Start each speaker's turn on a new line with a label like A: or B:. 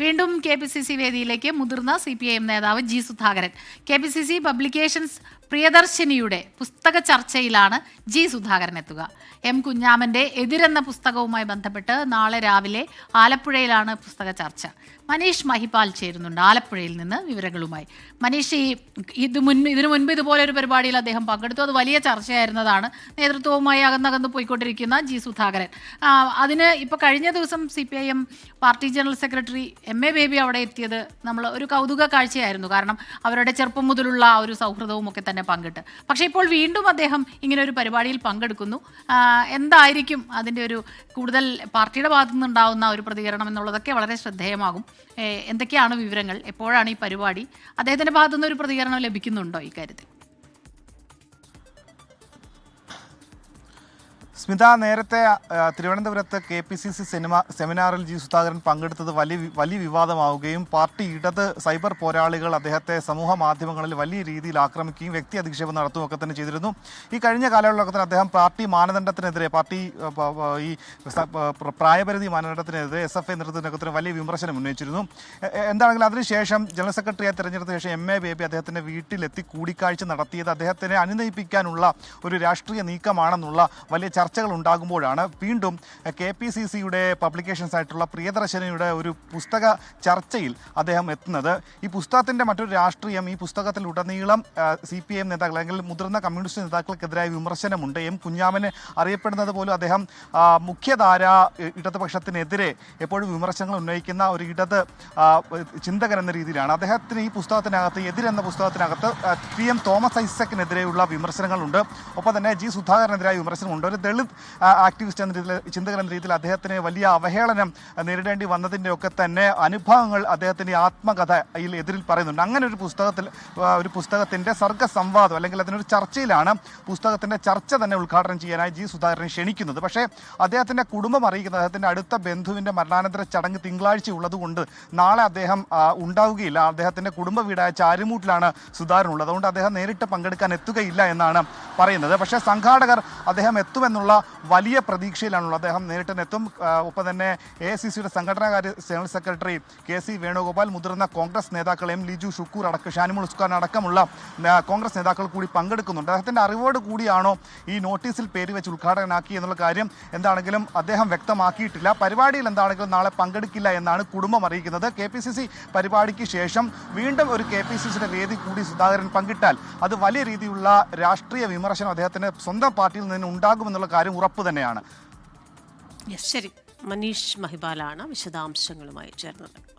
A: വീണ്ടും K P C C വേദിയിലേക്ക് മുതിർന്ന സി പി ഐ എം നേതാവ് G Sudhakaran. K P C C publications പ്രിയദർശിനിയുടെ പുസ്തക ചർച്ചയിലാണ് ജി സുധാകരൻ എത്തുക. എം കുഞ്ഞാമന്റെ എതിരെന്ന പുസ്തകവുമായി ബന്ധപ്പെട്ട് നാളെ രാവിലെ ആലപ്പുഴയിലാണ് പുസ്തക ചർച്ച. മനീഷ് മഹിപാൽ ചേരുന്നുണ്ട് ആലപ്പുഴയിൽ നിന്ന് വിവരങ്ങളുമായി. മനീഷ് ഈ ഇത് മുൻ ഇതിനു മുൻപ് ഇതുപോലെ ഒരു പരിപാടിയിൽ അദ്ദേഹം പങ്കെടുത്തു. അത് വലിയ ചർച്ചയായിരുന്നതാണ്. നേതൃത്വവുമായി അകന്നകന്ന് പോയിക്കൊണ്ടിരിക്കുന്ന ജി സുധാകരൻ. അതിന് ഇപ്പോൾ കഴിഞ്ഞ ദിവസം C P I M party general secretary M A Baby അവിടെ എത്തിയത്. നമ്മൾ ഒരു കൗതുക കാഴ്ചയായിരുന്നു. കാരണം അവരുടെ ചെറുപ്പം മുതലുള്ള ഒരു സൗഹൃദവും ഒക്കെ തന്നെ പങ്കിട്ട്. പക്ഷേ ഇപ്പോൾ വീണ്ടും അദ്ദേഹം ഇങ്ങനെ ഒരു പരിപാടിയിൽ പങ്കെടുക്കുന്നു. എന്തായിരിക്കും അതിന്റെ ഒരു കൂടുതൽ പാർട്ടിയുടെ ഭാഗത്തു നിന്നുണ്ടാവുന്ന ഒരു പ്രതികരണം എന്നുള്ളതൊക്കെ വളരെ ശ്രദ്ധേയമാകും. എന്തൊക്കെയാണ് വിവരങ്ങൾ? എപ്പോഴാണ് ഈ പരിപാടി? അദ്ദേഹത്തിന്റെ ഭാഗത്തുനിന്ന് ഒരു പ്രതികരണം ലഭിക്കുന്നുണ്ടോ ഇക്കാര്യത്തിൽ
B: സ്മിത നേരത്തെ തിരുവനന്തപുരത്ത് K P C C cinema സെമിനാറിൽ ജി സുധാകരൻ പങ്കെടുത്തത് വലിയ വലിയ വിവാദമാവുകയും പാർട്ടി ഇടത് സൈബർ പോരാളികൾ അദ്ദേഹത്തെ സമൂഹ മാധ്യമങ്ങളിൽ വലിയ രീതിയിൽ ആക്രമിക്കുകയും വ്യക്തി അധിക്ഷേപം നടത്തുകയും ഒക്കെ തന്നെ ചെയ്തിരുന്നു. ഈ കഴിഞ്ഞ കാലഘട്ടത്തിൽ അദ്ദേഹം പാർട്ടി മാനദണ്ഡത്തിനെതിരെ പാർട്ടി ഈ പ്രായപരിധി മാനദണ്ഡത്തിനെതിരെ എസ് എഫ് ഐ നേതൃത്വത്തിന് വലിയ വിമർശനം ഉന്നയിച്ചിരുന്നു. എന്താണെങ്കിലും അതിനുശേഷം ജനറൽ സെക്രട്ടറിയെ തെരഞ്ഞെടുത്ത ശേഷം എം എ ബേബി അദ്ദേഹത്തിന്റെ വീട്ടിലെത്തി കൂടിക്കാഴ്ച നടത്തിയത് അദ്ദേഹത്തിനെ അനുനയിപ്പിക്കാനുള്ള ഒരു രാഷ്ട്രീയ നീക്കമാണെന്നുള്ള വലിയ ചർച്ചകൾ ഉണ്ടാകുമ്പോഴാണ് വീണ്ടും കെ പി സി സിയുടെ പബ്ലിക്കേഷൻസ് ആയിട്ടുള്ള പ്രിയദർശനയുടെ ഒരു പുസ്തക ചർച്ചയിൽ അദ്ദേഹം എത്തുന്നത്. ഈ പുസ്തകത്തിന്റെ മറ്റൊരു രാഷ്ട്രീയം ഈ പുസ്തകത്തിൽ ഉടനീളം സി പി എം നേതാക്കൾ അല്ലെങ്കിൽ മുതിർന്ന കമ്മ്യൂണിസ്റ്റ് നേതാക്കൾക്കെതിരായ വിമർശനമുണ്ട്. എം കുഞ്ഞാമന് അറിയപ്പെടുന്നത് പോലും അദ്ദേഹം മുഖ്യധാര ഇടതുപക്ഷത്തിനെതിരെ എപ്പോഴും വിമർശനങ്ങൾ ഉന്നയിക്കുന്ന ഒരു ഇടത് ചിന്തകൻ എന്ന രീതിയിലാണ്. അദ്ദേഹത്തിന് ഈ പുസ്തകത്തിനകത്ത് എതിരെന്ന പുസ്തകത്തിനകത്ത് പി എം തോമസ് ഐസക്കിനെതിരെയുള്ള വിമർശനങ്ങളുണ്ട്. ഒപ്പം തന്നെ ജി സുധാകരനെതിരായ വിമർശനമുണ്ട്. ഒരു ദളിത് ആ, ആക്ടിവിസ്റ്റ് എന്ന രീതിയിൽ ചിന്തകൻ എന്ന രീതിയിൽ അദ്ദേഹത്തിന് വലിയ അവഹേളനം നേരിടേണ്ടി വന്നതിന്റെ ഒക്കെ തന്നെ അനുഭവങ്ങൾ അദ്ദേഹത്തിന്റെ ആത്മകഥയിൽ എതിരിൽ പറയുന്നുണ്ട്. അങ്ങനെ ഒരു പുസ്തകത്തിൽ ഒരു പുസ്തകത്തിന്റെ സർഗസംവാദം അല്ലെങ്കിൽ അതിനൊരു ചർച്ചയിലാണ് പുസ്തകത്തിന്റെ ചർച്ച തന്നെ ഉദ്ഘാടനം ചെയ്യാനായി ജി സുധാകരൻ ക്ഷണിക്കുന്നത്. പക്ഷേ അദ്ദേഹത്തിന്റെ കുടുംബം അറിയിക്കുന്നത് അദ്ദേഹത്തിന്റെ അടുത്ത ബന്ധുവിന്റെ മരണാനന്തര ചടങ്ങ് തിങ്കളാഴ്ച ഉള്ളതുകൊണ്ട് നാളെ അദ്ദേഹം ഉണ്ടാവുകയില്ല. അദ്ദേഹത്തിന്റെ കുടുംബ വീടായ ചാരുമൂട്ടിലാണ് സുധാകരൻ ഉള്ളത്. അതുകൊണ്ട് അദ്ദേഹം നേരിട്ട് പങ്കെടുക്കാൻ എത്തുകയില്ല എന്നാണ് പറയുന്നത്. പക്ഷേ സംഘാടകർ അദ്ദേഹം എത്തുമെന്നുള്ള വലിയ പ്രതീക്ഷയിലാണുള്ളത്. അദ്ദേഹം നേരിട്ട് തന്നെ എത്തും ഒപ്പം തന്നെ എ സി സിയുടെ സംഘടനാകാര്യ general secretary K C Venugopal മുതിർന്ന കോൺഗ്രസ് നേതാക്കൾ എം ലിജു ഷുക്കൂർ അടക്കം ഷാനിമുൾ ഉസ്കാൻ അടക്കമുള്ള കോൺഗ്രസ് നേതാക്കൾ കൂടി പങ്കെടുക്കുന്നുണ്ട്. അദ്ദേഹത്തിന്റെ അറിവോട് കൂടിയാണോ ഈ നോട്ടീസിൽ പേര് വെച്ച് ഉദ്ഘാടകനാക്കി എന്നുള്ള കാര്യം എന്താണെങ്കിലും അദ്ദേഹം വ്യക്തമാക്കിയിട്ടില്ല. പരിപാടിയിൽ എന്താണെങ്കിലും നാളെ പങ്കെടുക്കില്ല എന്നാണ് കുടുംബം അറിയിക്കുന്നത്. കെ പി സി സി പരിപാടിക്ക് ശേഷം വീണ്ടും ഒരു കെ പി സി സിയുടെ വേദി കൂടി സുധാകരൻ പങ്കിട്ടാൽ അത് വലിയ രീതിയിലുള്ള രാഷ്ട്രീയ വിമർശനം അദ്ദേഹത്തിന് സ്വന്തം പാർട്ടിയിൽ നിന്ന് ഉണ്ടാകുമെന്നുള്ള കാര്യം ഉറപ്പ് തന്നെയാണ്.
C: ശരി. മനീഷ് മഹിബാലാണ് വിശദാംശങ്ങളുമായി ചേർന്നത്.